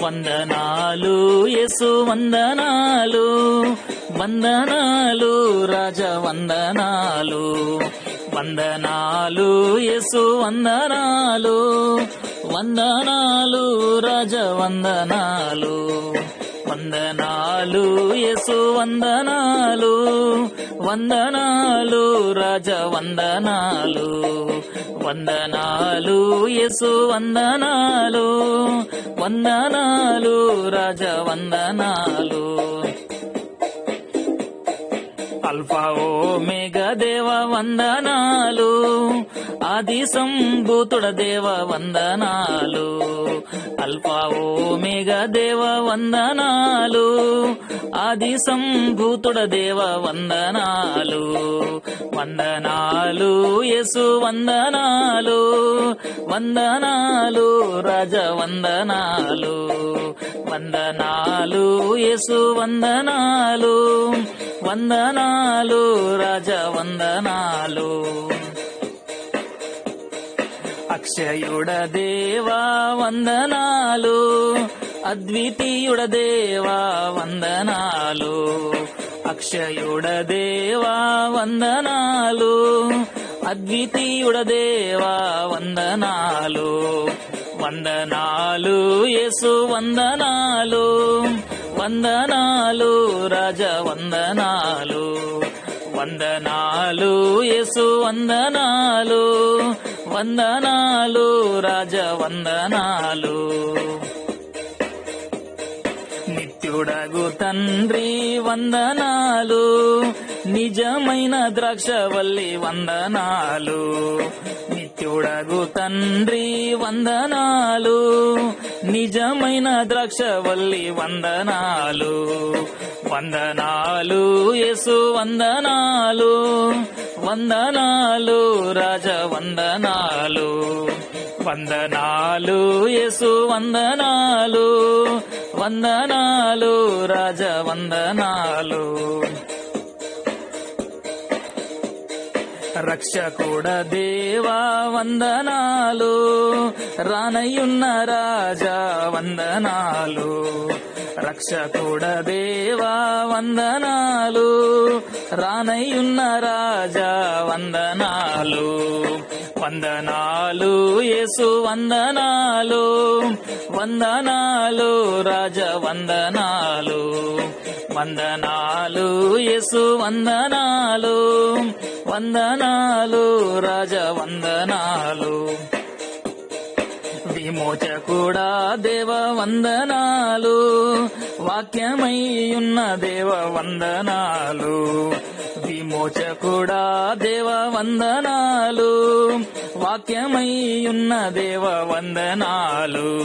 వందనాలు యేసు వందనాలు. వందనాలు రాజ వందనాలు. వందనాలు యేసు వందనాలు. వందనాలు రాజ వందనాలు. వందనాలు యేసు వందనాలు. వందనాలు రాజ వందనాలు. వందనాలు యేసు వందనాలు. వందనాలు రాజ వందనాలు. అల్ఫా ఓ మేఘ దేవ వందనాలు. ఆది సంభూతుడ దేవ వందనాలు. అల్ఫా ఓ మేఘ దేవ వందనాలు. ఆది సంభూతుడ దేవ వందనాలు. వందనాలు యేసు వందనాలు. వందనాలు రాజ వందనాలు. వందనాలు యేసు వందనాలు. వందనాలు రాజ వందనాలు. అక్షయుడ దేవా వందనాలు. అద్వితీయుడ దేవా వందనాలు. అక్షయుడ దేవా వందనాలు. అద్వితీయుడ దేవా వందనాలు. వందనాలు యేసు వందనాలు. వందనాలు రాజ వందనాలు. వందనాలు యేసు వందనాలు. వందనాలు రాజ వందనాలు. నిత్యుడగు తండ్రి వందనాలు నిజమైన ద్రాక్షవల్లి వందనాలు. నిత్యుడగు తండ్రి వందనాలు నిజమైన ద్రాక్షవల్లి వందనాలు. వందనాలు యేసు వందనాలు. వందనాలు రాజ వందనాలు. వందనాలు యేసు వందనాలు. వందనాలు రాజ వందనాలు. రక్షకుడ దేవా వందనాలు. రానయ్యున్న రాజా వందనాలు. రక్షకుడ దేవా వందనాలు. రానయ్యున్న రాజా వందనాలు. వందనాలు యేసు వందనాలు. వందనాలు రాజ వందనాలు. వందనాలు యేసు వందనాలు. వందనాలు రాజ వందనాలు. విమోచకుడా దేవ వందనాలు. వాక్యమై ఉన్న దేవ వందనాలు. విమోచకుడా దేవ వందనాలు. వాక్యమై ఉన్న దేవ వందనాలు.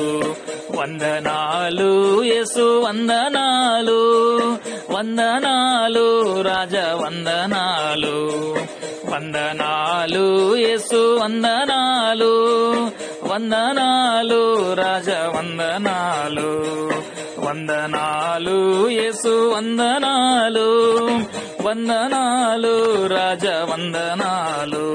వందనాలు యేసు వందనాలు. వందనాలు రాజ వందనాలు. వందనాలు యేసు వందనాలు. వందనాలు రాజ వందనాలు వందనాలు యేసు వందనాలు. వందనాలు రాజ వందనాలు